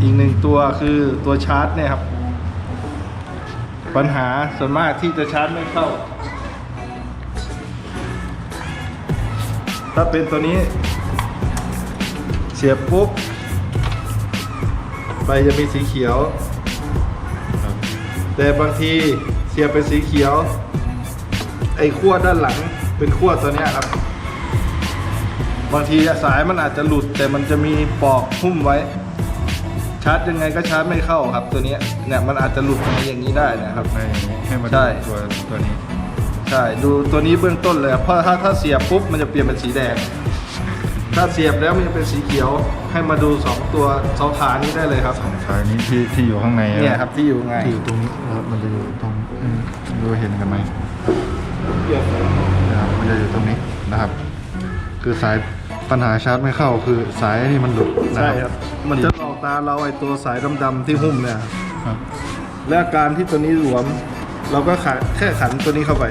อีกหนึ่งตัวคือตัวชาร์จเนี่ยครับ ปัญหาส่วนมากที่จะชาร์จไม่เข้า ถ้าเป็นตัวนี้ เสียบปุ๊บไฟจะมีสีเขียว แต่บางทีเสียบเป็นสีเขียว ไอ้ขั้วด้านหลังเป็นขั้วตัวนี้ครับ บางทีสายมันอาจจะหลุดแต่มันจะมีปลอกหุ้มไว้าร์จยังไงก็ชาร์จไม่เข้าครับ ตัวเนี้ยเนี่ยมันอาจจะหลุดมาอย่างนี้ได้นะครับ ให้ให้มาใช่ ดูตัวตัวนี้ ใช่ดูตัวนี้เบื้องต้นเลยครับเพราะถ้าถ้าเสียบปุ๊บมันจะเปลี่ยนเป็นสีแดง ถ้าเสียบแล้วมันจะเป็นสีเขียวให้มาดูสองตัวเสาฐานนี้ได้เลยครับสองสายนี้ที่ที่อยู่ข้างในเนี่ยครับที่อยู่ไงที่อยู่ตรงนี้นะครับมันจะอยู่ตรงอืมดูเห็นกันไหมนะครับมันจะอยู่ตรงนี้นะครับ คือสาย ปัญหาชาร์จไม่เข้าคือสายนี่มันหลุดนะใช่คครัรับ บ มันจะหลอกตาเราไอ้ตัวสายดำๆที่หุ้มเนี่ย ครับและอาการที่ตัวนี้หลวม เราก็ขันแค่ขันตัวนี้เข้าไป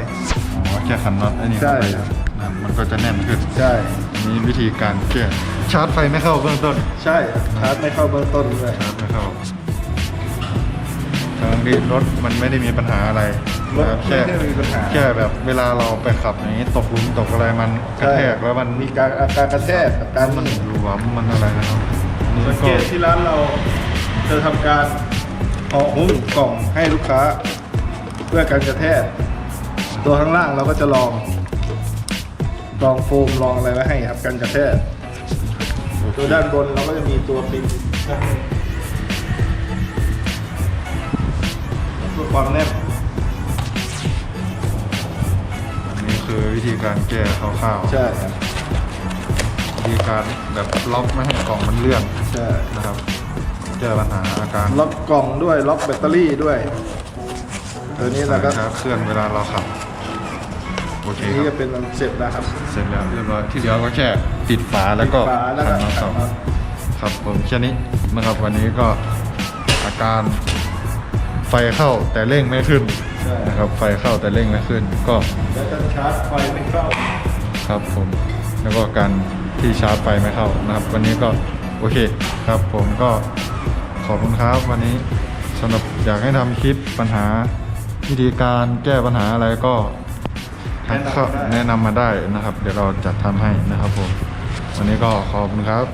อ๋อแค่ขันน็อตไอ้นี่เข้าไปใช่ครับ นะครับมันก็จะแน่นขึ้นใช่อันนี้วิธีการแก้ชาร์จไฟไม่เข้าเบื้องต้นใช่ครับชาร์จไม่เข้าเบื้องต้นด้วยชาร์จไม่เข้าทางที่รถมันไม่ได้มีปัญหาอะไร รถนะครับไม่แค่ได้มีปัญหาแค่แบบเวลาเราไปขับอย่างนี้ตกหลุมตกอะไรมันกระแทกแล้วมันมีการอาการกระแทกอาการมันหลวมมันอะไรนะครับนี่สังก็เกตที่ร้านเราจะทำการห่อหุ้มกล่องให้ลูกค้า เพื่อการกระแทกตัวข้างล่างเราก็จะลองลองโฟมลองอะไรไว้ให้ครับการกระแทกตัวด้านบนเราก็จะมีตัวปิดเพื่อความแน่น คือวิธีการแก้คร่าวๆใช่ครับวิธีการแบบล็อกไม่ให้กล่องมันเลื่อนใช่นะครับแก้ปัญหาอาการล็อกกล่องด้วยล็อกแบตเตอรี่ด้วย ตัวนี้เราก็ชาร์จเคลื่อนเวลาเราขับโอเคนี่ครัจะบเป็นอันเสร็จแล้วครับเสร็จแล้วเรียบร้อยที่เหลือก็แค่ปิดฝาแล้วก็ปิดฝาแล้วก็ขันน็อตเข้าขันน็อตครับผมแค่นี้นะครับวันนี้ก็อาการไฟเข้าแต่เร่งไม่ขึ้นใช่ นะครับไฟเข้าแต่เร่งไม่ขึ้นก็แล้วจะชาร์จไฟไม่เข้าครับผมแล้วก็การที่ชาร์จไฟไม่เข้านะครับ วันนี้ก็โอเคครับผมก็ขอบคุณครับวันนี้สำหรับอยากให้ทำคลิปปัญหาวิธีการแก้ปัญหาอะไรก็ทักเข้าแนะนำมาได้นะครับ เดี๋ยวเราจัดทำให้นะครับผม วันนี้ก็ขอบคุณครับ